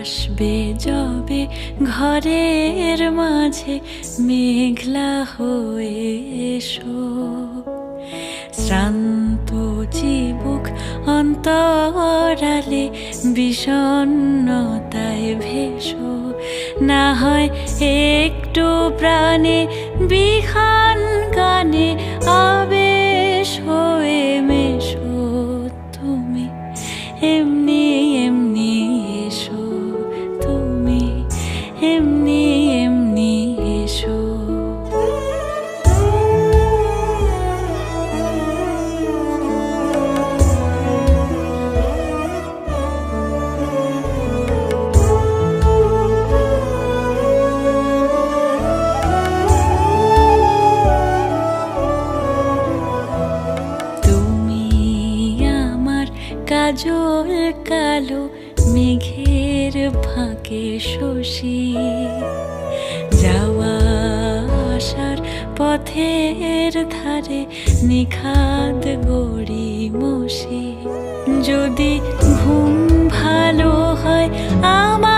আসবে যবে ঘরের মাঝে মেঘলা হয়ে এসো। শ্রান্ত চিবুক অন্তরালে বিষণ্ণতায় ভেসো না হয় একটু প্রাণে, বিখান গানে আবেশ হয়ে মেশো। তুমি এমনি এমনি এসো, তুমি এমনি কাজল কালো মেঘের ফাঁকে শশী। যাওয়া আসার পথের ধারে নিখাদ গড়ি মশি যদি ঘুম ভালো হয়, আমার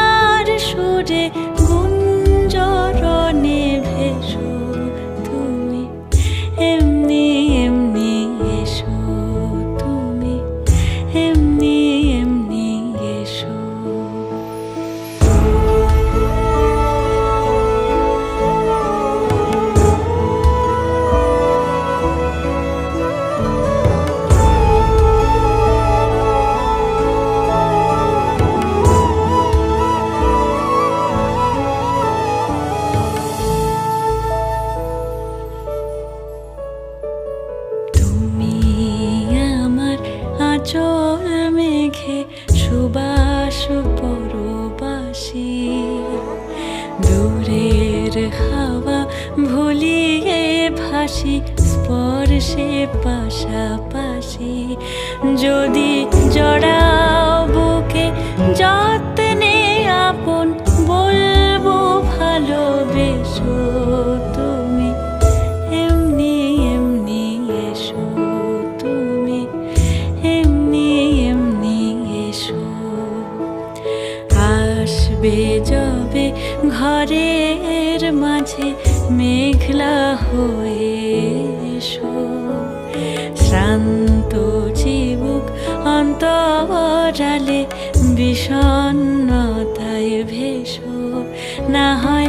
দূরের হাওয়া ভুলিয়ে ভাসি স্পর্শে পাশাপাশি। যদি জড়াও বুকে যত্নে আসবে যাবে ঘরের মাঝে মেঘলা হয়ে এসো। শ্রান্ত চিবুক অন্তরালে বিষণ্ণতায় ভেসো। না হয়